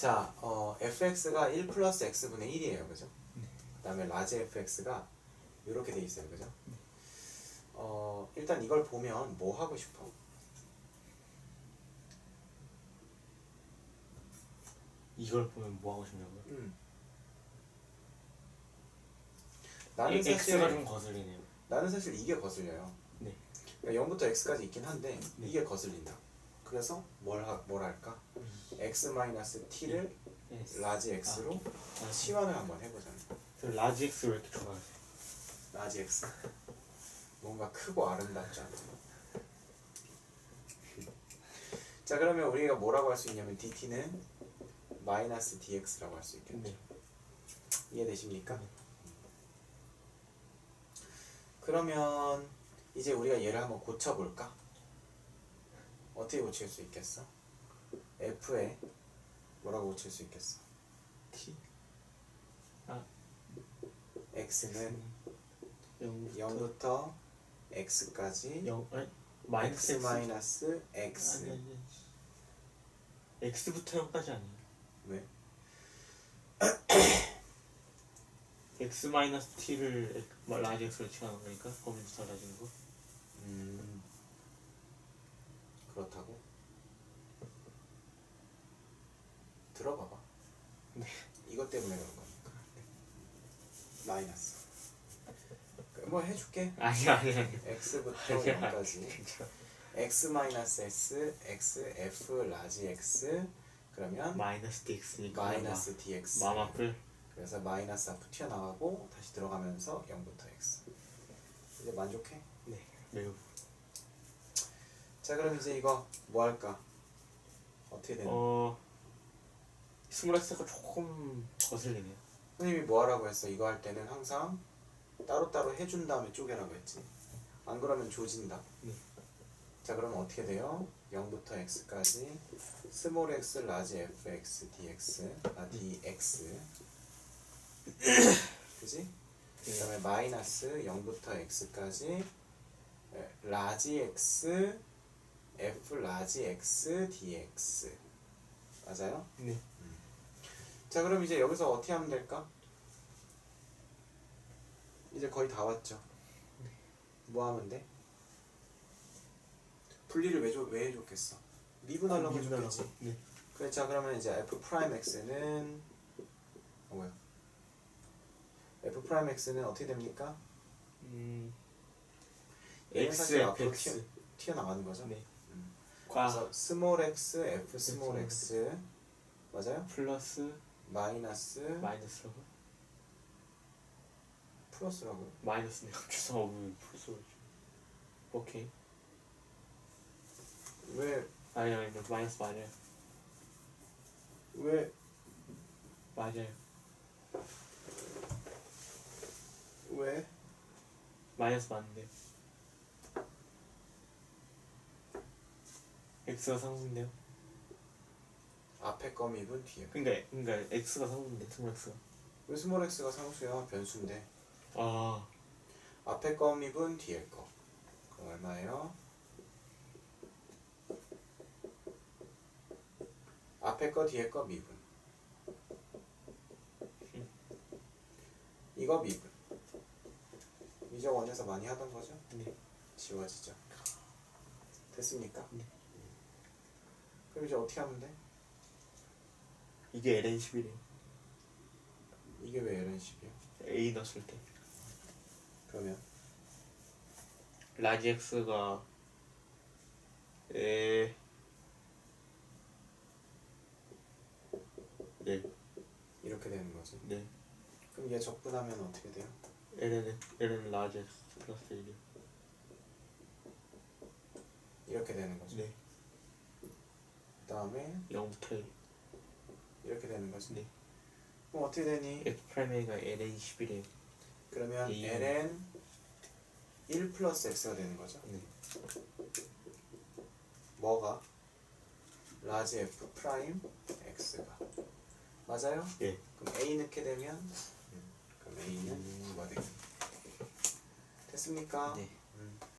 자, 어, fx가 1 플러스 x분의 1이에요. 그죠? 네. 그 다음에 라지 fx가 이렇게 돼 있어요. 그죠? 어, 일단 이걸 보면 뭐 하고 싶어? 이걸 보면 뭐 하고 싶냐고요? 음. 나는 이- 사실 X가 좀 거슬리네요. 나는 사실 이게 거슬려요. 네. 그러니까 0부터 x까지 있긴 한데 네. 이게 거슬린다. 그래서 뭘, 하, 뭘 할까? x 마이너스 t를 Yes. 라지 x로 아, 치환을 한번 해보자는 저 라지 X 왜 이렇게 좋아하세요? 라지 x 뭔가 크고 아름답지 않아 자 그러면 우리가 뭐라고 할 수 있냐면 dt는 마이너스 dx라고 할 수 있겠죠 네. 이해되십니까? 네. 그러면 이제 우리가 얘를 한번 고쳐볼까? 어떻게 고칠 수 있겠어? f에 뭐라고 고칠 수 있겠어? T x는 0부터 0부터 x까지 0 아니 마이너스 x 마이너스 x 아니 아니 아니. X부터 0까지 아니에요. 왜? X 마이너스 T를 라지 X로 치환한 거니까 범위 달라지는 거. 음 그렇다고? 들어봐봐 네. 이것 때문에 그런 거니까 마이너스 그뭐 해줄게 아니 아니 아니. x부터 아니, 아니. 0까지 괜찮아. x 마이너스 s x f 라지 x 그러면 마이너스 DX니까 마이너스 dx 맘 앞을 그래서 마이너스 앞으로 튀어나가고 다시 들어가면서 0부터 x 이제 만족해? 네 매우 자 그럼 이제 이거 뭐 할까? 어떻게 되는 어 스물엑스가 조금 거슬리네요. 선생님이 뭐 하라고 했어? 이거 할 때는 항상 따로따로 해준 다음에 쪼개라고 했지 안 그러면 조진다 네. 자 그러면 어떻게 돼요? 0부터 x까지 스몰 x 라지 fx dx 아 dx 그지? 그 다음에 마이너스 0부터 x까지 에, 라지 x f 라지 x dx 맞아요? 네. 자 그럼 이제 여기서 어떻게 하면 될까? 이제 거의 다 왔죠 뭐 하면 돼? 분리를 왜, 줘, 왜 해줬겠어? 미분하려고 해줬겠지 네. 그래 자 그러면 이제 f 프라임 x는 어, 뭐야 f 프라임 x는 어떻게 됩니까? 음. X 앞으로 FX. 튀어나가는 거죠 네. 그래서 스몰 x f 스몰 x 맞아요? 플러스 마이너스 마이너스라고? 플러스라고요? 마이너스네요. 죄송하고 플러스 오케이. 왜 아니 아니 마이너스 맞아요. 왜, 맞아요. 왜? 마이너스 맞는데. X가 상수인데요. 앞에 거 미분 뒤에 거. 그러니까 그러니까 x가 상수인데 스몰 x가. 왜 스몰 x가 상수야? 변수인데 아 앞에 거 미분 뒤에 거 그럼 얼마예요? 앞에 거 뒤에 거 미분 이거 미분 미적 원에서 많이 하던 거죠? 네. 지워지죠 됐습니까? 네. 그럼 이제 어떻게 하면 돼? 이게 ln 10이래요. 이게 왜 이런 식이야? a 넣었을 때. 그러면 라지 x가 에 네, 이렇게 되는 거지 네. 그럼 얘 적분하면 어떻게 돼요? ln ln 라지 x 플러스 1이요. 이렇게 되는 거죠 네. 그 다음에 0부터 1. 이렇게 되는 거지 네. 그럼 어떻게 되니? x 프라임가 ln 10이래요. 그러면 이- ln 1 플러스 x가 되는 거죠 네. 뭐가? 라지 f 프라임 x가 맞아요? 예. 그럼 a 넣게 되면 그럼 a는 뭐가 되겠니? 됐습니까? 네.